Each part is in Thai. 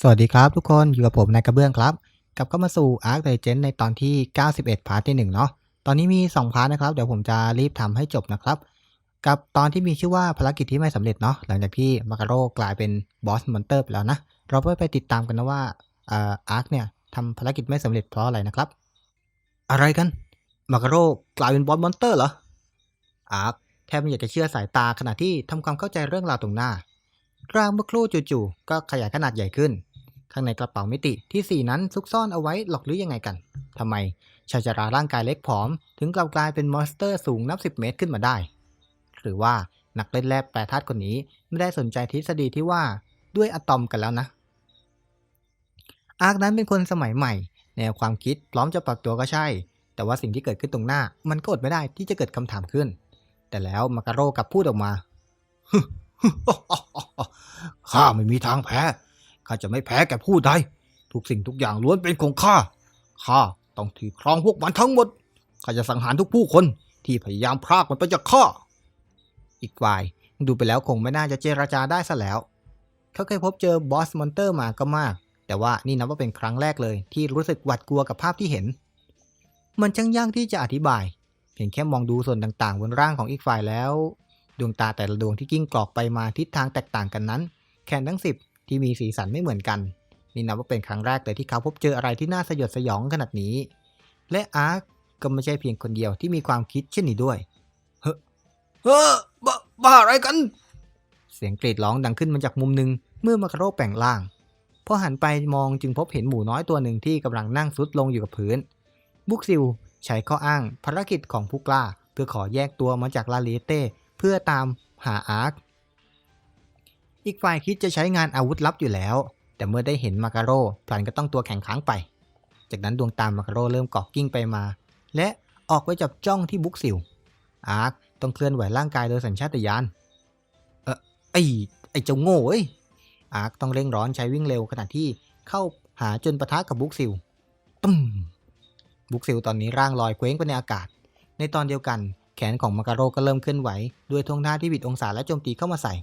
สวัสดีครับทุกคนอยู่กับผมนายกระเบื้องครับกลับเข้ามาสู่ Arc Legend ในตอนที่ 91 พาร์ทที่ 1 เนาะตอนนี้มี 2 พาร์ทนะครับ เดี๋ยวผมจะรีบทำให้จบนะครับ กับตอนที่มีชื่อว่าภารกิจที่ไม่สำเร็จเนาะหลังจากที่มาการโรกลายเป็นบอสมอนเตอร์ไปแล้วนะ เราไปไปติดตามกันนะว่าอาร์คเนี่ยทำภารกิจไม่สำเร็จเพราะอะไรนะครับ อะไรกันมาการโรกลายเป็นบอสมอนเตอร์เหรออาร์คแทบไม่อยากจะเชื่อสายตาขณะที่ทำความเข้าใจเรื่องราวตรงหน้าร่างเมื่อครู่จู่ๆก็ขยายขนาดใหญ่ขึ้น ข้างในกระเป๋ามิติที่สี่นั้นซุกซ่อนเอาไว้หลอกหรือยังไงกันทำไมชายชราร่างกายเล็กผอม ถึงกลับกลายเป็นมอนสเตอร์สูงนับสิบเมตรขึ้นมาได้ หรือว่านักเล่นแร่แปรธาตุคนนี้ไม่ได้สนใจทฤษฎีที่ว่าด้วยอะตอมกันแล้วนะ อาร์คนั้นเป็นคนสมัยใหม่ แนวความคิดพร้อมจะปรับตัวก็ใช่ แต่ว่าสิ่งที่เกิดขึ้นตรงหน้า มันก็อดไม่ได้ที่จะเกิดคำถามขึ้น แต่แล้วมาการโรกลับพูดออกมาข้าไม่มีทางแพ้ ข้าจะไม่แพ้แก่ผู้ใด ทุกสิ่งทุกอย่างล้วนเป็นของข้า ข้าต้องถือครองพวกมันทั้งหมด ข้าจะสังหารทุกผู้คนที่พยายามพรากมันไปจากข้า อีกฝ่ายดูไปแล้วคงไม่น่าจะเจรจาได้ซะแล้ว เขาเคยพบเจอบอสมอนเตอร์มาก็มาก แต่ว่านี่นับว่าเป็นครั้งแรกเลยที่รู้สึกหวาดกลัวกับภาพที่เห็น มันช่างยากที่จะอธิบาย เพียงแค่มองดูส่วนต่างๆ บนร่างของอีกฝ่ายแล้ว ดวงตาแต่ละดวงที่กิ้งกรอกไปมาทิศทางแตกต่างกันนั้น แขนทั้งสิบ ที่มีสีสันไม่เหมือนกัน นี่นับว่าเป็นครั้งแรกเลยที่เขาพบเจออะไรที่น่าสยดสยองขนาดนี้ และอาร์คก็ไม่ใช่เพียงคนเดียวที่มีความคิดเช่นนี้ด้วย เฮ้อเฮ้อบ้าบ้าอะไรกัน เสียงกรีดร้องดังขึ้นมาจากมุมหนึ่งเมื่อมาคาโรแปลงร่างพอหันไปมองจึงพบเห็นหมูน้อยตัวหนึ่งที่กำลังนั่งซุดลงอยู่กับพื้น บุกซิลใช้ข้ออ้างภารกิจของผู้กล้า เพื่อขอแยกตัวมาจากลาเลเต้เพื่อตามหาอาร์ค อีกฝ่ายคิดจะใช้งานอาวุธลับอยู่แล้ว แต่เมื่อได้เห็นมาการโรพลันก็ต้องตัวแข็งค้างไป จากนั้นดวงตามมาการโร่เริ่มเกาะกิ้งไปมา และออกไปจับจ้องที่บุกซิล อาร์คต้องเคลื่อนไหวร่างกายโดยสัญชาตญาณ เออไอไอเจ้าโง่เอ้ย อาร์คต้องเร่งร้อนใช้วิ่งเร็วขณะที่เข้าหาจนปะทะกับบุกซิลตึ้มบุกซิลตอนนี้ร่างลอยเคว้งไปในอากาศ ในตอนเดียวกันแขนของมาการโร่ก็เริ่มเคลื่อนไหว ด้วยท่วงท่าที่บิดองศาและโจมตีเข้ามาใส่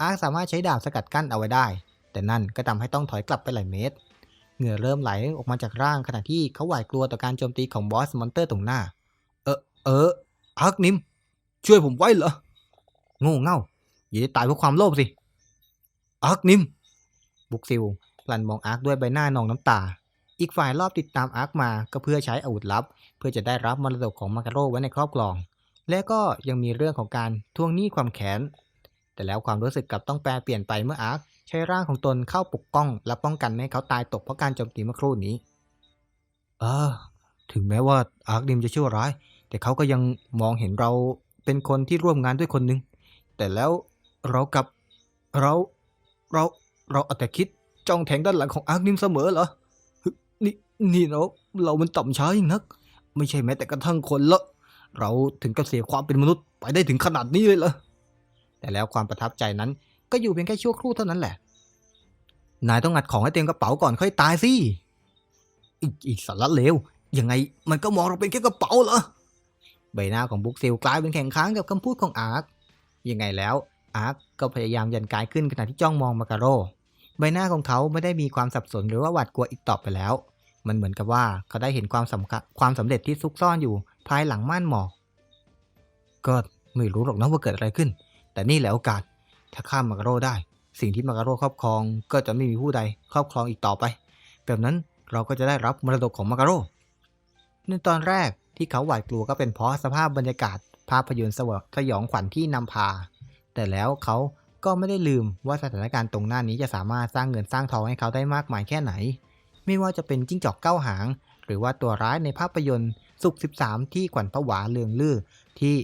อาร์คสามารถใช้ดาบสกัดกั้นเอาไว้ได้ แต่นั่นก็ทำให้ต้องถอยกลับไปหลายเมตร เหงื่อเริ่มไหลออกมาจากร่างขณะที่เขาหวาดกลัวต่อการโจมตีของบอสมอนเตอร์ตรงหน้า เออเอออาร์คนิม ช่วยผมไว้เหรอโง่เง่าอย่าได้ตายเพราะความโลภสิอาร์คนิม บุกซิลพลันมองอาร์คด้วยใบหน้านองน้ำตา อีกฝ่ายรอบติดตามอาร์คมาก็เพื่อใช้อาวุธลับ เพื่อจะได้รับมรดกของมาการโรไว้ในครอบครอง และก็ยังมีเรื่องของการทวงหนี้ความแค้น แต่แล้วความรู้สึกกลับต้องแปลเปลี่ยนไปเมื่ออาร์คใช้ร่างของตนเข้าปกป้อง และป้องกันไม่ให้เขาตายตกเพราะการโจมตีเมื่อครู่นี้ เออ ถึงแม้ว่าอาร์คนิมจะชั่วร้าย แต่เขาก็ยังมองเห็นเราเป็นคนที่ร่วมงานด้วยคนหนึ่งแต่แล้วเรากับเราเราเราเอาแต่คิดจ้องแทงด้านหลังของอาร์คนิมเสมอเหรอนี่นี่เราเรามันต่ำช้ายิ่งนัก ไม่ใช่แม้แต่กระทั่งคนละเราถึงกับเสียความเป็นมนุษย์ไปได้ถึงขนาดนี้เลยเหรอ แต่แล้วความประทับใจนั้นก็อยู่เพียงแค่ชั่วครู่เท่านั้นแหละ นายต้องงัดของให้เต็มกระเป๋าก่อนค่อยตายสิอีกอีกสารเลว ยังไงมันก็มองเราเป็นแค่กระเป๋าเหรอ ใบหน้าของบุ๊กซิลกลายเป็นแข็งค้างกับคำพูดของอาร์ค ยังไงแล้วอาร์คก็พยายามยันกายขึ้นขณะที่จ้องมองมาการโร ใบหน้าของเขาไม่ได้มีความสับสนหรือว่าหวาดกลัวอีกต่อไปแล้ว มันเหมือนกับว่าเขาได้เห็นความสำคัญความสำเร็จที่ซุกซ่อนอยู่ภายหลังม่านหมอก ก็ไม่รู้หรอกนะว่าเกิดอะไรขึ้น แต่นี่แหละโอกาส ถ้าข้ามมาการโรได้ สิ่งที่มาการโรครอบครองก็จะไม่มีผู้ใดครอบครองอีกต่อไป แบบนั้นเราก็จะได้รับมรดกของมาการโรในตอนแรกที่เขาหวาดกลัวก็เป็นเพราะสภาพบรรยากาศ ภาพยนตร์สวกสยองขวัญที่นำพา แต่แล้วเขาก็ไม่ได้ลืมว่าสถานการณ์ตรงหน้านี้จะสามารถสร้างเงินสร้างทองให้เขาได้มากมายแค่ไหน ไม่ว่าจะเป็นจิ้งจอกเก้าหาง หรือว่าตัวร้ายในภาพยนตร์สุก13 ที่ขวัญผวาเลืองลือ ที่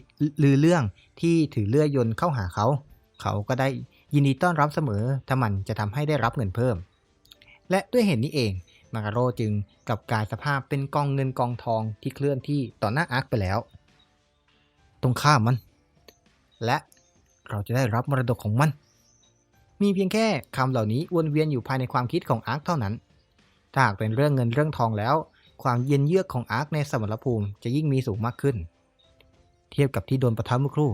ลือเรื่องที่ถือเลื่อยยนต์เข้าหาเขา เขาก็ได้ยินดีต้อนรับเสมอถ้ามันจะทำให้ได้รับเงินเพิ่ม และด้วยเหตุนี้เองมาการโรจึงกลับกลายสภาพเป็นกองเงินกองทองที่เคลื่อนที่ต่อหน้าอาร์คไปแล้ว ตรงข้ามมัน และเราจะได้รับมรดกของมัน มีเพียงแค่คำเหล่านี้วนเวียนอยู่ภายในความคิดของอาร์คเท่านั้น ถ้าหากเป็นเรื่องเงินเรื่องทองแล้ว ความเย็นเยือกของอาร์คในสมรภูมิจะยิ่งมีสูงมากขึ้น เทียบกับที่โดนประทับเมื่อครู่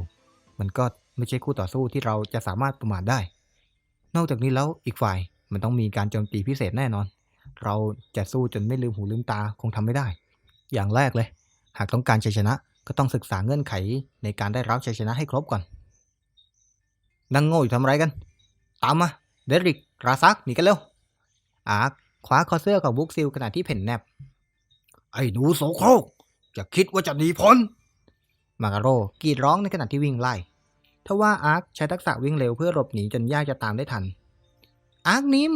มันก็ไม่ใช่คู่ต่อสู้ที่เราจะสามารถประมาทได้ นอกจากนี้แล้วอีกฝ่ายมันต้องมีการโจมตีพิเศษแน่นอน เราจะสู้จนไม่ลืมหูลืมตาคงทำไม่ได้ อย่างแรกเลย หากต้องการชัยชนะก็ต้องศึกษาเงื่อนไขในการได้รับชัยชนะให้ครบก่อน นั่งโง่อยู่ทำไรกัน ตามมาเดริก ราซักหนีกันเร็ว อาร์คคว้าคอเสื้อของบุ๊กซิลขณะที่เพ่นแนบ ไอ้หนูโสโครก จะคิดว่าจะหนีพ้น มาการโรกรีดร้องในขณะที่วิ่งไล่ทว่าอาร์คใช้ทักษะวิ่งเร็วเพื่อหลบหนีจนยากจะตามได้ทัน อาร์คนิม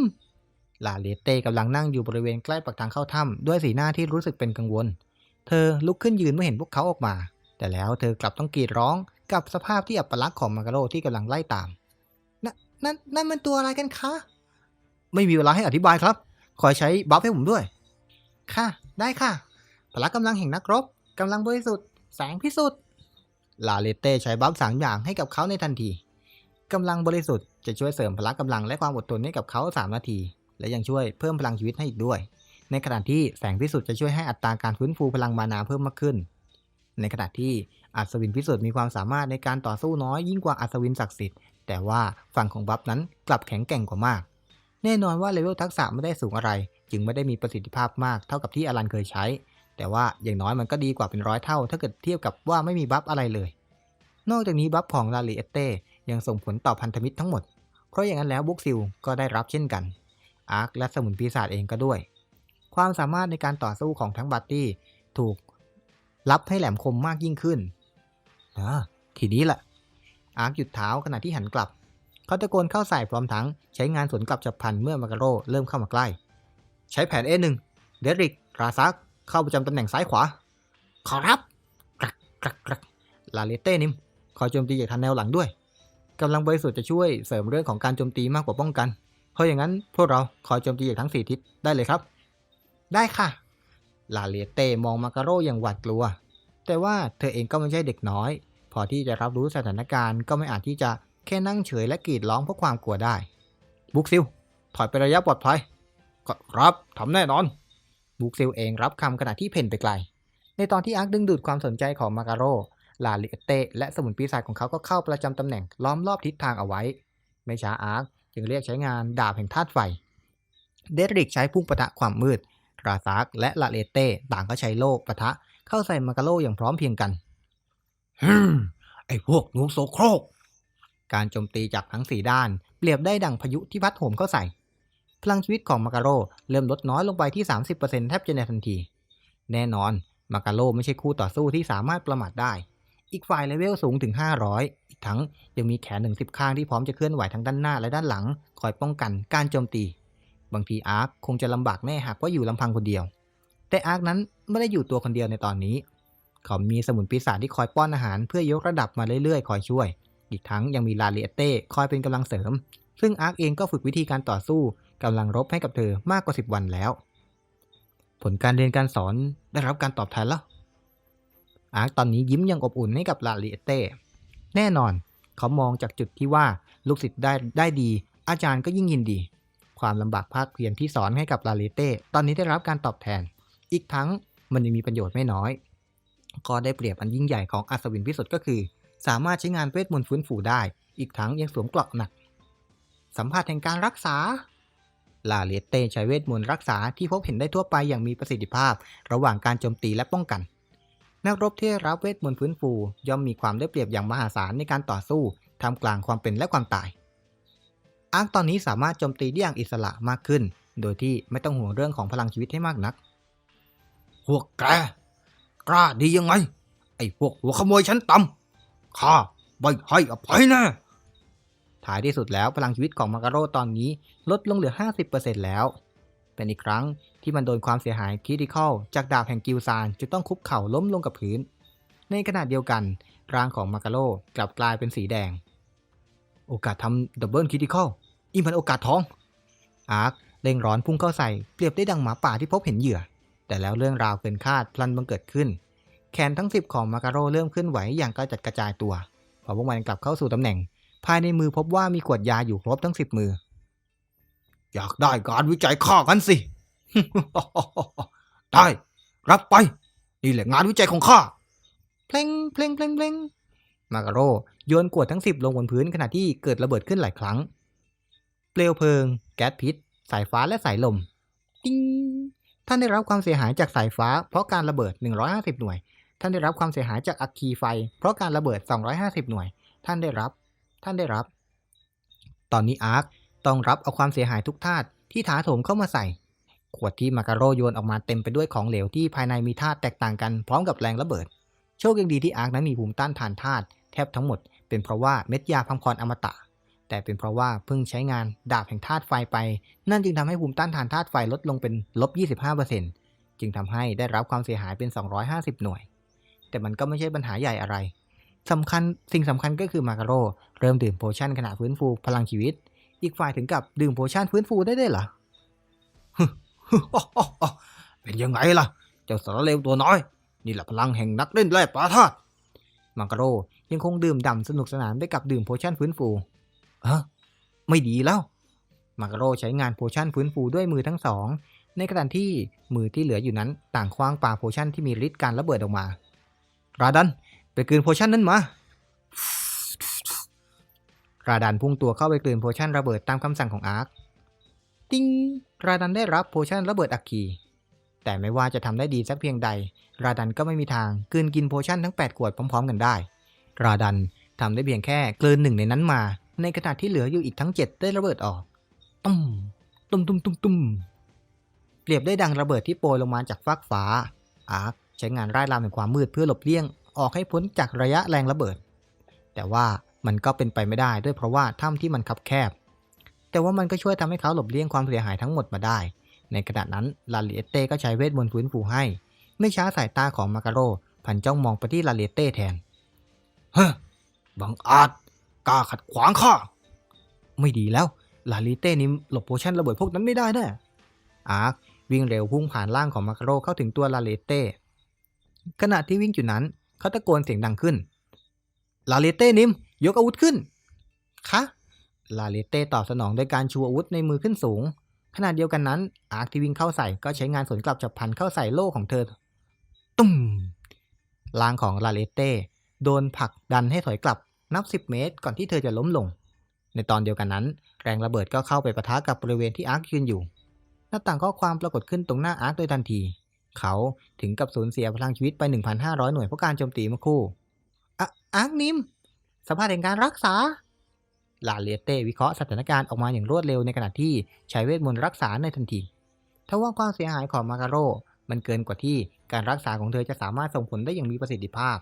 ลาเลเต้กำลังนั่งอยู่บริเวณใกล้ปากทางเข้าถ้ำด้วยสีหน้าที่รู้สึกเป็นกังวล เธอลุกขึ้นยืนเมื่อเห็นพวกเขาออกมา แต่แล้วเธอกลับต้องกรีดร้องกับสภาพที่อัปลักษณ์ของมาการโรที่กำลังไล่ตามนนนั่นนั่นมันตัวอะไรกันคะ ไม่มีเวลาให้อธิบายครับ ขอใช้บัฟให้ผมด้วย ค่ะ ได้ค่ะพละกำลังแห่งนักรบกำลังบริสุทธิ์แสงพิสุทธิ์ ลาเลเต้ใช้บัฟสามอย่างให้กับเขาในทันทีกำลังบริสุทธิ์จะช่วยเสริมพละกำลังและความอดทนให้กับเขา 3 นาที และยังช่วยเพิ่มพลังชีวิตให้อีกด้วย ในขณะที่แสงพิสุทธิ์จะช่วยให้อัตราการฟื้นฟูพลังมานาเพิ่มมากขึ้น ในขณะที่อัศวินพิสุทธิ์มีความสามารถในการต่อสู้น้อยยิ่งกว่าอัศวินศักดิ์สิทธิ์แต่ว่าฝั่งของบัฟนั้นกลับแข็งแกร่งกว่ามาก แน่นอนว่าเลเวลทักษะไม่ได้สูงอะไร จึงไม่ได้มีประสิทธิภาพมากเท่ากับที่อลันเคยใช้ แต่ว่าอย่างน้อยมันก็ดีกว่าเป็นร้อยเท่า ถ้าเกิดเทียบกับว่าไม่มีบัฟอะไรเลย นอกจากนี้บัฟของลาลีเอเต้ยังส่งผลต่อพันธมิตรทั้งหมด เพราะอย่างนั้นแล้วบุ๊กซิลก็ได้รับเช่นกันอาร์คและสมุนปีศาจเองก็ด้วย ความสามารถในการต่อสู้ของทั้งบัตตี้ถูกรับให้แหลมคมมากยิ่งขึ้นอทีนี้แหละอาร์คหยุดเท้าขณะที่หันกลับ เขาตะโกนเข้าใส่พร้อมทั้งใช้งานสวนกลับจับพันเมื่อมาการโรเริ่มเข้ามาใกล้ ใช้แผน A1 เดริก ราซัก เข้าประจำตำแหน่งซ้ายขวา ขอรับกรักกรักกรักลาเลเต้นิมขอโจมตีจากทางแนวหลังด้วยกำลังบริสุทธิ์จะช่วยเสริมเรื่องของการโจมตีมากกว่าป้องกัน เพราะอย่างนั้นพวกเราขอโจมตีจากทั้งสี่ทิศได้เลยครับ ได้ค่ะ ลาเลเต้มองมาการโรอย่างหวาดกลัว แต่ว่าเธอเองก็ไม่ใช่เด็กน้อย พอที่จะรับรู้สถานการณ์ก็ไม่อาจที่จะแค่นั่งเฉยและกรีดร้องเพราะความกลัวได้ บุกซิลถอยไประยะปลอดภัยก็ครับทำแน่นอน บุกซิลเองรับคำขณะที่เพ่นไปไกล ในตอนที่อาร์คดึงดูดความสนใจของมาการโร ลาลิเอเตและสมุนปีศาจของเขาก็เข้าประจำตำแหน่งล้อมรอบทิศทางเอาไว้ ไม่ช้าอาร์คจึงเรียกใช้งานดาบแห่งธาตุไฟ เดริกใช้พุ่งปะทะความมืดราซากและลาเลเต้ต่างก็ใช้โลกปะทะเข้าใส่มาการโรอย่างพร้อมเพรียงกันฮึมไอ้พวกหนูโซโครก การโจมตีจากทั้งสี่ด้าน เปรียบได้ดังพายุที่พัดโหมเข้าใส่ พลังชีวิตของมาการโรเริ่มลดน้อยลงไปที่ 30%แทบจะในทันที แน่นอนมาการโรไม่ใช่คู่ต่อสู้ที่สามารถประมาทได้ อีกฝ่ายเลเวลสูงถึง 500 อีกทั้งยังมีแขนหนึ่งสิบข้างที่พร้อมจะเคลื่อนไหวทั้งด้านหน้าและด้านหลัง คอยป้องกันการโจมตี บางทีอาร์คคงจะลำบากแน่หากว่าอยู่ลำพังคนเดียว แต่อาร์คนั้นไม่ได้อยู่ตัวคนเดียวในตอนนี้ เขามีสมุนปีศาจที่คอยป้อนอาหารเพื่อยกระดับมาเรื่อยๆ คอยช่วย อีกทั้งยังมีลาเลียเต้คอยเป็นกำลังเสริม ซึ่งอาร์คเองก็ฝึกวิธีการต่อสู้ กำลังรบให้กับเธอมากกว่า 10 วันแล้ว ผลการเรียนการสอนได้รับการตอบแทนแล้ว อาร์คตอนนี้ยิ้มอยังอบอุ่นให้กับลาเลียเต้ แน่นอนเขามองจากจุดที่ว่าลูกศิษย์ได้ได้ดี อาจารย์ก็ยิ่งยินดี ความลำบากภาคเพียรที่สอนให้กับลาเลเต้ตอนนี้ได้รับการตอบแทน อีกทั้งมันยังมีประโยชน์ไม่น้อยก็ได้เปรียบอันยิ่งใหญ่ของอัศวินพิสุทธ์ก็คือ สามารถใช้งานเวทมนต์ฟื้นฟูได้ อีกทั้งยังสวมเกราะหนัก สัมผัสแห่งการรักษา ลาเลเต้ใช้เวทมนต์รักษาที่พบเห็นได้ทั่วไปอย่างมีประสิทธิภาพ ระหว่างการโจมตีและป้องกัน นักรบที่รับเวทมนต์ฟื้นฟู ย่อมมีความได้เปรียบอย่างมหาศาลในการต่อสู้ท่ามกลางความเป็นและความตายอาร์ตอนนี้สามารถโจมตีได้อย่างอิสระมากขึ้น โดยที่ไม่ต้องห่วงเรื่องของพลังชีวิตให้มากนัก พวกแกกล้าดียังไง ไอ้พวกหัวขโมยชั้นต่ำข้าไม่ให้อภัยแนะ ท้ายที่สุดแล้วพลังชีวิตของมาการโรตอนนี้ลดลงเหลือ 50%แล้ว เป็นอีกครั้งที่มันโดนความเสียหายคริติคอลจากดาบแห่งกิลซานจนต้องคุกเข่าล้มลงกับพื้น ในขณะเดียวกันร่างของมาการโรกลับกลายเป็นสีแดง โอกาสทำดับเบิลคริติคอลอีมันโอกาสท้อง อาร์คเร่งร้อนพุ่งเข้าใส่เปรียบได้ดังหมาป่าที่พบเห็นเหยื่อ แต่แล้วเรื่องราวเกินคาดพลันบังเกิดขึ้น แขนทั้งสิบของมาการโรเริ่มเคลื่อนไหวอย่างกระจัดกระจายตัวพอพวกมันกลับเข้าสู่ตำแหน่ง ภายในมือพบว่ามีขวดยาอยู่ครบทั้งสิบมือ อยากได้การวิจัยข้ากันสิ ได้ รับไป นี่แหละงานวิจัยของข้า เพลงเพลงเพลงเพลงมาการโรโยนขวดทั้งสิบลงบนพื้นขณะที่เกิดระเบิดขึ้นหลายครั้ง เปลวเพลิง แก๊สพิษ สายฟ้าและสายลม ติ้งท่านได้รับความเสียหายจากสายฟ้า เพราะการระเบิด 150 หน่วย ท่านได้รับความเสียหายจากอัคคีไฟ เพราะการระเบิด 250 หน่วย ท่านได้รับ ท่านได้รับ ตอนนี้อาร์คต้องรับเอาความเสียหายทุกธาตุที่ถาโถมเข้ามาใส่ ขวดที่มาการโรโยนออกมาเต็มไปด้วยของเหลวที่ภายในมีธาตุแตกต่างกันพร้อมกับแรงระเบิด โชคยังดีที่อาร์คนั้นมีภูมิต้านทานธาตุแทบทั้งหมด เป็นเพราะว่าเม็ดยาพังพรอมตะ แต่เป็นเพราะว่าเพิ่งใช้งานดาบแห่งธาตุไฟไป นั่นจึงทำให้ภูมิต้านทานธาตุไฟลดลงเป็นลบ 25%จึงทำให้ได้รับความเสียหายเป็น 250 หน่วย แต่มันก็ไม่ใช่ปัญหาใหญ่อะไร สำคัญสิ่งสำคัญก็คือมาการโรเริ่มดื่มโพชั่นขณะฟื้นฟูพลังชีวิต อีกฝ่ายถึงกับดื่มโพชั่นฟื้นฟูได้ด้วยเหรอเป็นยังไงล่ะ เจ้าสารเลวตัวน้อย นี่แหละพลังแห่งนักเล่นแร่ปลาธาตุมังกรโรยังคงดื่มด่ำสนุกสนานไปกับดื่มโพชั่นฟื้นฟูเออไม่ดีแล้วมังกรโรใช้งานโพชั่นฟื้นฟูด้วยมือทั้งสอง ในขณะที่มือที่เหลืออยู่นั้น ต่างคว้างปาโพชั่นที่มีฤทธิ์การระเบิดออกมา ราดัน ไปกลืนโพชั่นนั้นมาราดันพุ่งตัวเข้าไปกลืนโพชั่นระเบิดตามคำสั่งของอาร์คติ้งราดันได้รับโพชั่นระเบิดอัคคีแต่ไม่ว่าจะทำได้ดีสักเพียงใด ราดันก็ไม่มีทางกลืนกินโพชั่นทั้ง 8 ขวดพร้อม ๆ กันได้ ราดันทำได้เพียงแค่กลืนหนึ่งในนั้นมา ในขณะที่เหลืออยู่อีกทั้ง 7 ได้ระเบิดออก ตุ้มตุ้มตุ้มตุ้มตุ้มเปรียบได้ดังระเบิดที่โปรยลงมาจากฟากฟ้า อาร์คใช้งานไร่ายรำแห่งความมืดเพื่อหลบเลี่ยง ออกให้พ้นจากระยะแรงระเบิด แต่ว่ามันก็เป็นไปไม่ได้ด้วยเพราะว่าถ้ำที่มันคับแคบ แต่ว่ามันก็ช่วยทำให้เขาหลบเลี่ยงความเสียหายทั้งหมดมาได้ ในขณะนั้นลาลิเอเต้ก็ใช้เวทมนต์ฟื้นฟูให้ ไม่ช้าสายตาของมาการโรพันจ้องมองไปที่ลาลิเอเต้แทน เฮ้บังอาจกล้าขัดขวางข้า ไม่ดีแล้ว ลาลิเต้นี่หลบโพชั่นระเบิดพวกนั้นไม่ได้แน่อาร์ควิ่งเร็วพุ่งผ่านร่างของมากาโรเข้าถึงตัวลาเลเต้ ขณะที่วิ่งอยู่นั้น เขาตะโกนเสียงดังขึ้น ลาเลเต้นิม ยกอาวุธขึ้น คะ ลาเลเต้ตอบสนองโดยการชูอาวุธในมือขึ้นสูง ขณะเดียวกันนั้น อาร์คที่วิ่งเข้าใส่ก็ใช้งานสวนกลับจับพันเข้าใส่โล่ของเธอ ตุ้มลางของลาเลเต้โดนผลักดันให้ถอยกลับนับ 10 เมตร ก่อนที่เธอจะล้มลง ในตอนเดียวกันนั้น แรงระเบิดก็เข้าไปปะทะกับบริเวณที่อาร์คยืนอยู่ หน้าต่างข้อความปรากฏขึ้นตรงหน้าอาร์คโดยทันที เขาถึงกับสูญเสียพลังชีวิตไป 1,500 หน่วยเพราะการโจมตีเมื่อคู่อะอาร์คนิมสภาพแห่งการรักษาลาเลียเต้วิเคราะห์สถานการณ์ออกมาอย่างรวดเร็วในขณะที่ใช้เวทมนต์รักษาในทันทีทว่าความเสียหายของมาการโรมันเกินกว่าที่การรักษาของเธอจะสามารถส่งผลได้อย่างมีประสิทธิภาพ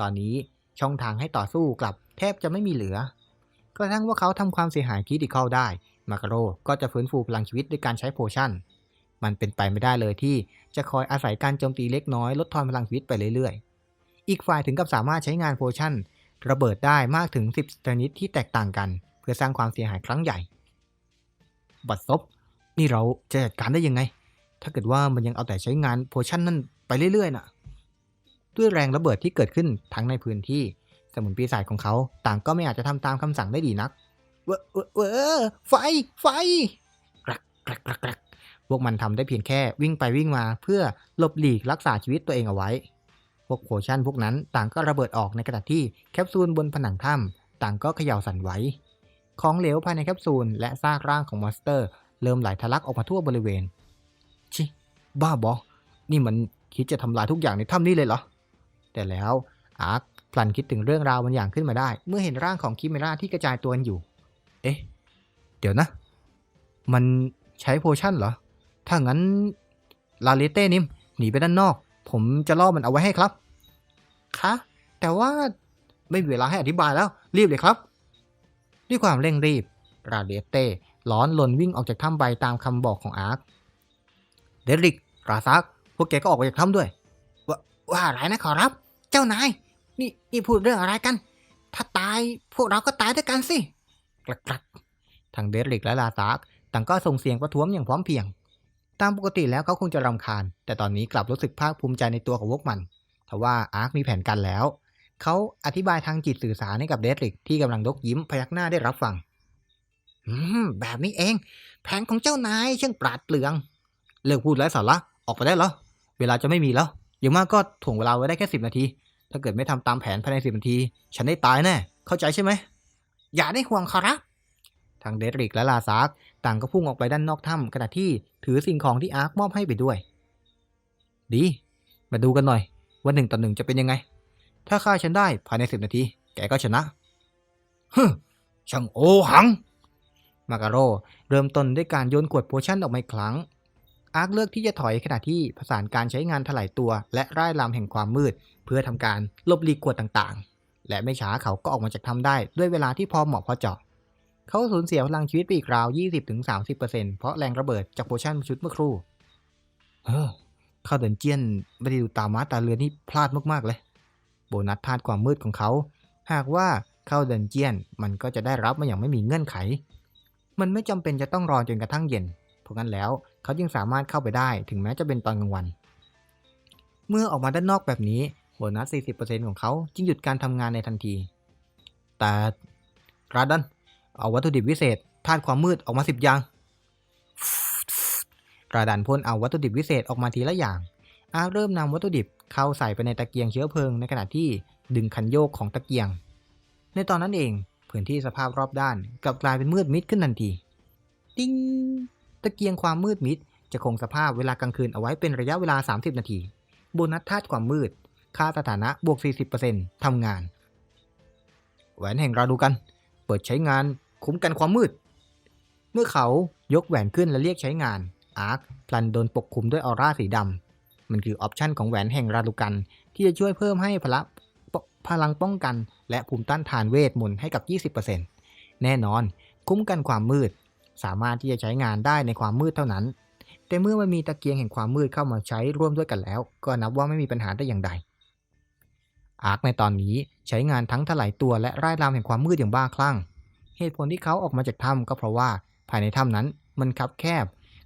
ตอนนี้ช่องทางให้ต่อสู้กลับแทบจะไม่มีเหลือกระทั่งว่าเขาทำความเสียหายคริติคอลได้ มาการโรก็จะฟื้นฟูพลังชีวิตด้วยการใช้โพชั่น มันเป็นไปไม่ได้เลยที่ จะคอยอาศัยการโจมตีเล็กน้อยลดทอนพลังชีวิตไปเรื่อยๆ อีกฝ่ายถึงกับสามารถใช้งานโพชั่นระเบิดได้มากถึง 10 ชนิดที่แตกต่างกัน เพื่อสร้างความเสียหายครั้งใหญ่ บัดซบนี่เราจะจัดการได้ยังไง ถ้าเกิดว่ามันยังเอาแต่ใช้งานโพชั่นนั่นไปเรื่อยๆน่ะ ด้วยแรงระเบิดที่เกิดขึ้นทั้งในพื้นที่สมุนปีศาจของเขาต่างก็ไม่อาจจะทำตามคำสั่งได้ดีนักเวอเวอเวอไฟ ไฟกรักกรักกรัก พวกมันทำได้เพียงแค่วิ่งไปวิ่งมาเพื่อหลบหลีกรักษาชีวิตตัวเองเอาไว้ พวกโพชั่นพวกนั้นต่างก็ระเบิดออกในขณะที่แคปซูลบนผนังถ้ำต่างก็เขย่าสั่นไหว ของเหลวภายในแคปซูลและซากร่างของมอนสเตอร์ เริ่มไหลทะลักออกมาทั่วบริเวณ ชิ บ้าบอ นี่มันคิดจะทำลายทุกอย่างในถ้ำนี้เลยเหรอ แต่แล้วอาร์คพลันคิดถึงเรื่องราวบางอย่างขึ้นมาได้ เมื่อเห็นร่างของคิเมราที่กระจายตัวกันอยู่ เอ๊ะ เดี๋ยวนะ มันใช้โพชั่นเหรอ ถ้างั้นลาเลเต้นิมหนีไปด้านนอก ผมจะล่อมันเอาไว้ให้ครับ คะ แต่ว่าไม่มีเวลาให้อธิบายแล้ว รีบเลยครับ ด้วยความเร่งรีบราเลเต้ร้อนลนวิ่งออกจากถ้ำไปตามคำบอกของอาร์ค เดริกราซัก พวกแกก็ออกไปจากถ้ำด้วย ว่าว่าอะไรนะขอรับ เจ้านาย นี่นี่พูดเรื่องอะไรกัน ถ้าตายพวกเราก็ตายด้วยกันสิกลักกลักทางเดริกและลาซักต่างก็ส่งเสียงประท้วงอย่างพร้อมเพรียง ตามปกติแล้วเขาคงจะรำคาญ แต่ตอนนี้กลับรู้สึกภาคภูมิใจในตัวของพวกมันทว่าอาร์คมีแผนการแล้ว เขาอธิบายทางจิตสื่อสารให้กับเดริกที่กำลังยกยิ้มพยักหน้าได้รับฟังอืมแบบนี้เอง แผนของเจ้านายเช่างปราดเปลือง เลิกพูดไร้สาระออกไปได้แล้วเวลาจะไม่มีแล้วอย่างมากก็ถ่วงเวลาไว้ได้แค่สิบนาที ถ้าเกิดไม่ทำตามแผนภายในสิบนาที ฉันได้ตายแน่เข้าใจใช่ไหมอย่าได้ห่วงขอรับ ทั้งเดดริกและลาซาร์กต่างก็พุ่งออกไปด้านนอกถ้ำขณะที่ถือสิ่งของที่อาร์คมอบให้ไปด้วย ดี มาดูกันหน่อย ว่าหนึ่งต่อหนึ่งจะเป็นยังไง ถ้าฆ่าฉันได้ภายในสิบนาที แกก็ชนะฮึช่างโอหัง มาการโรเริ่มต้นด้วยการโยนขวดโพชั่นออกมาอีกครั้ง อาร์คเลือกที่จะถอยขณะที่ผสานการใช้งานถลายตัว และร่ายรำแห่งความมืด เพื่อทำการลบลีกขวดต่างๆ และไม่ช้าเขาก็ออกมาจากถ้ำได้ด้วยเวลาที่พอเหมาะพอเจาะ เขาสูญเสียพลังชีวิตไปอีกราว 20-30%เพราะแรงระเบิดจากโพชั่นชุดเมื่อครู่ เฮ้อเข้าเดินเจียนไม่ได้ดูตามาตาเรือนี่พลาดมากๆเลย โบนัสธาตุความมืดของเขา หากว่าเข้าเดินเจียนมันก็จะได้รับมาอย่างไม่มีเงื่อนไข มันไม่จำเป็นจะต้องรอจนกระทั่งเย็น เพราะงั้นแล้วเขาจึงสามารถเข้าไปได้ถึงแม้จะเป็นตอนกลางวัน เมื่อออกมาด้านนอกแบบนี้โบนัส 40%ของเขาจึงหยุดการทำงานในทันที แต่ราดัน เอาวัตถุดิบวิเศษธาตุความมืดออกมาสิบอย่าง กราดันพ่นเอาวัตถุดิบวิเศษออกมาทีละอย่างอาเริ่มนำวัตถุดิบเข้าใส่ไปในตะเกียงเชื้อเพลิงในขณะที่ดึงคันโยกของตะเกียง ในตอนนั้นเองพื้นที่สภาพรอบด้านกลับกลายเป็นมืดมิดขึ้นทันทีติ้งตะเกียงความมืดมิด จะคงสภาพเวลากลางคืนเอาไว้เป็นระยะเวลา 30 นาที โบนัสธาตุความมืด ค่าสถานะบวก 40%ทำงาน แหวนแห่งราดูกัน เปิดใช้งาน คุ้มกันความมืด เมื่อเขายกแหวนขึ้นและเรียกใช้งาน อาร์คพลันโดนปกคลุมด้วยออร่าสีดำ มันคือออปชันของแหวนแห่งราดูกัน ที่จะช่วยเพิ่มให้พละพลังป้องกัน และภูมิต้านทานเวทมนต์ให้กับ 20%แน่นอน คุ้มกันความมืด สามารถที่จะใช้งานได้ในความมืดเท่านั้น แต่เมื่อมันมีตะเกียงแห่งความมืดเข้ามาใช้ร่วมด้วยกันแล้ว ก็นับว่าไม่มีปัญหาได้อย่างใดอาร์คในตอนนี้ใช้งานทั้งถลายตัวและร่ายรำแห่งความมืดอย่างบ้าคลั่ง เหตุผลที่เขาออกมาจากถ้ำก็เพราะว่าภายในถ้ำนั้นมันคับแคบ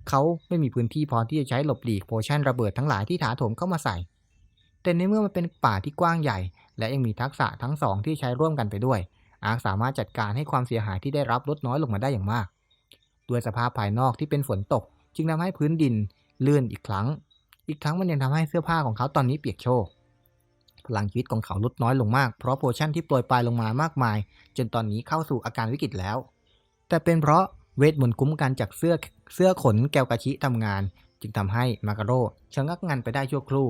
เขาไม่มีพื้นที่พอที่จะใช้หลบหลีกโพชั่นระเบิดทั้งหลายที่ถาโถมเข้ามาใส่ แต่ในเมื่อมันเป็นป่าที่กว้างใหญ่ และยังมีทักษะทั้งสองที่ใช้ร่วมกันไปด้วย อาร์คสามารถจัดการให้ความเสียหายที่ได้รับลดน้อยลงมาได้อย่างมาก ด้วยสภาพภายนอกที่เป็นฝนตก จึงทำให้พื้นดินลื่นอีกครั้ง อีกทั้งมันยังทำให้เสื้อผ้าของเขาตอนนี้เปียกโชก พลังชีวิตของเขาลดน้อยลงมาก เพราะโพชั่นที่โปรยปลายลงมามากมาย จนตอนนี้เข้าสู่อาการวิกฤตแล้ว แต่เป็นเพราะเวทมนต์คุ้มกันจากเสื้อเสื้อขนแกวกะชิทำงาน จึงทำให้มาการโรชะงักงันไปได้ชั่วครู่